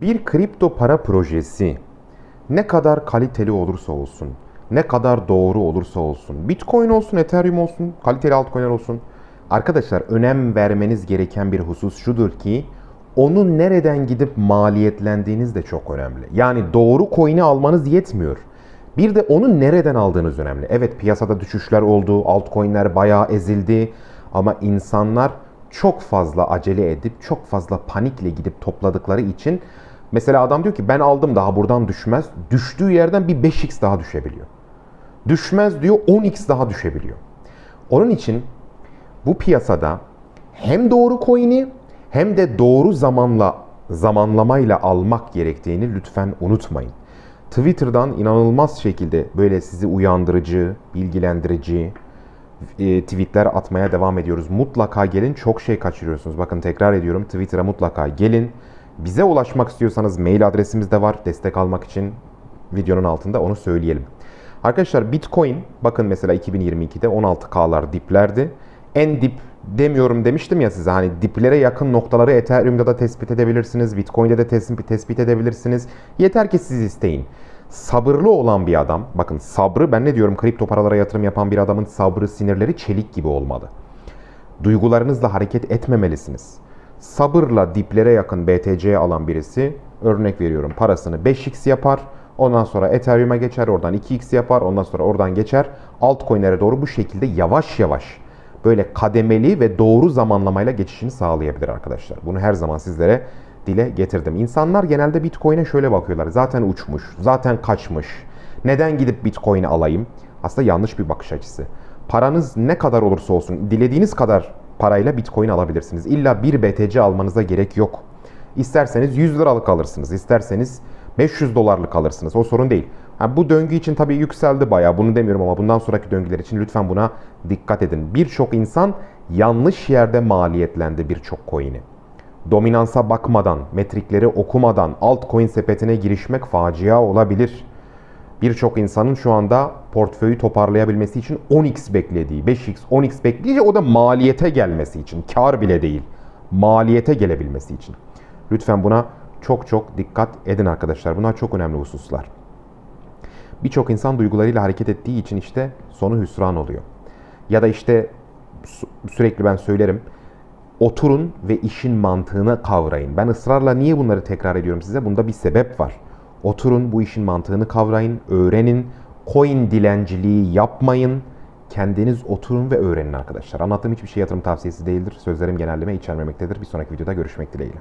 Bir kripto para projesi ne kadar kaliteli olursa olsun, ne kadar doğru olursa olsun, Bitcoin olsun, Ethereum olsun, kaliteli altcoin'ler olsun. Arkadaşlar önem vermeniz gereken bir husus şudur ki onun nereden gidip maliyetlendiğiniz de çok önemli. Yani doğru coin'i almanız yetmiyor. Bir de onu nereden aldığınız önemli. Evet piyasada düşüşler oldu, altcoin'ler bayağı ezildi ama insanlar çok fazla acele edip çok fazla panikle gidip topladıkları için mesela adam diyor ki ben aldım daha buradan düşmez. Düştüğü yerden bir 5x daha düşebiliyor. Düşmez diyor 10x daha düşebiliyor. Onun için bu piyasada hem doğru coin'i hem de doğru zamanla zamanlamayla almak gerektiğini lütfen unutmayın. Twitter'dan inanılmaz şekilde böyle sizi uyandırıcı, bilgilendirici e, tweetler atmaya devam ediyoruz. Mutlaka gelin çok şey kaçırıyorsunuz. Bakın tekrar ediyorum Twitter'a mutlaka gelin. Bize ulaşmak istiyorsanız mail adresimiz de var destek almak için videonun altında onu söyleyelim. Arkadaşlar Bitcoin bakın mesela 2022'de 16K'lar diplerdi. En dip demiyorum demiştim ya size hani diplere yakın noktaları Ethereum'da da tespit edebilirsiniz. Bitcoin'de de tespit, tespit edebilirsiniz. Yeter ki siz isteyin. Sabırlı olan bir adam, bakın sabrı ben ne diyorum kripto paralara yatırım yapan bir adamın sabrı, sinirleri çelik gibi olmalı. Duygularınızla hareket etmemelisiniz. Sabırla diplere yakın BTC alan birisi örnek veriyorum parasını 5x yapar. Ondan sonra Ethereum'a geçer, oradan 2x yapar, ondan sonra oradan geçer. Altcoin'lere doğru bu şekilde yavaş yavaş böyle kademeli ve doğru zamanlamayla geçişini sağlayabilir arkadaşlar. Bunu her zaman sizlere dile getirdim. İnsanlar genelde Bitcoin'e şöyle bakıyorlar. Zaten uçmuş, zaten kaçmış. Neden gidip Bitcoin'i alayım? Aslında yanlış bir bakış açısı. Paranız ne kadar olursa olsun, dilediğiniz kadar parayla Bitcoin alabilirsiniz. İlla bir BTC almanıza gerek yok. İsterseniz 100 liralık alırsınız, isterseniz 500 dolarlık alırsınız. O sorun değil. Ha, bu döngü için tabii yükseldi bayağı. Bunu demiyorum ama bundan sonraki döngüler için lütfen buna dikkat edin. Birçok insan yanlış yerde maliyetlendi birçok coin'i. Dominansa bakmadan, metrikleri okumadan altcoin sepetine girişmek facia olabilir. Birçok insanın şu anda portföyü toparlayabilmesi için 10x beklediği, 5x, 10x bekleyince o da maliyete gelmesi için, kar bile değil, maliyete gelebilmesi için. Lütfen buna çok çok dikkat edin arkadaşlar. Bunlar çok önemli hususlar. Birçok insan duygularıyla hareket ettiği için işte sonu hüsran oluyor. Ya da işte sürekli ben söylerim. Oturun ve işin mantığını kavrayın. Ben ısrarla niye bunları tekrar ediyorum size? Bunda bir sebep var. Oturun bu işin mantığını kavrayın, öğrenin. Coin dilenciliği yapmayın. Kendiniz oturun ve öğrenin arkadaşlar. Anlattığım hiçbir şey yatırım tavsiyesi değildir. Sözlerim genelleme içermemektedir. Bir sonraki videoda görüşmek dileğiyle.